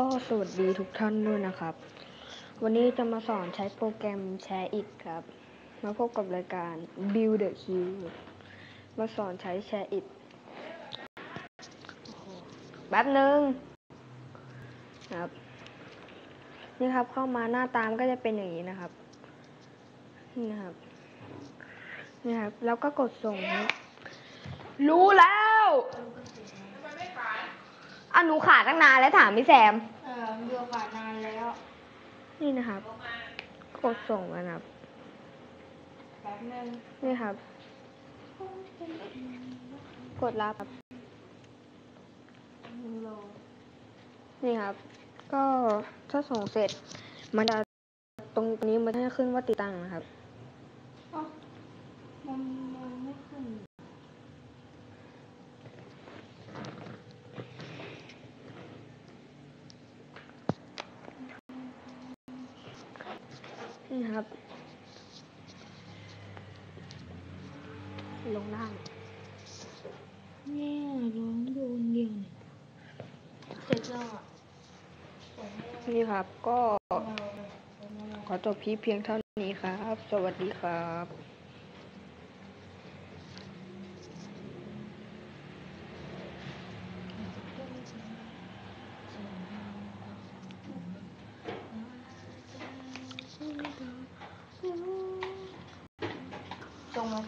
ก็สวัสดีทุกท่านด้วยนะครับ วันนี้จะมาสอนใช้โปรแกรม Share It ครับ มาพบกับรายการ Build the Queue มาสอนใช้ Share It โอ้โหแป๊บหนึ่งครับ นี่ครับเข้ามาหน้าตามนก็จะเป็นอย่างนี้นะครับ นี่นะครับ นี่ครับ แล้วก็กดส่งครับ รู้แล้ว อะหนูขาดตั้งนานแล้วถามพี่แซม เออมันอยู่ขานานแล้วนี่นะครับกดส่งกันครับ แป๊บนึงนี่ครับ กดรับครับโลนี่ครับ ก็ถ้าส่งเสร็จ มันจะตรงนี้มันจะขึ้นว่าติดตั้งนะครับอ๋อมันมันไม่ขึ้น นี่ครับ ลงล่างเนี่ยร้องโดนเดียวเนี่ยเสร็จแล้วอะส่งให้เรานี่ครับ ก็ส่งให้เราเลยส่งให้เราขอจบพีเพียงเท่านี้ครับ สวัสดีครับ ส่งมา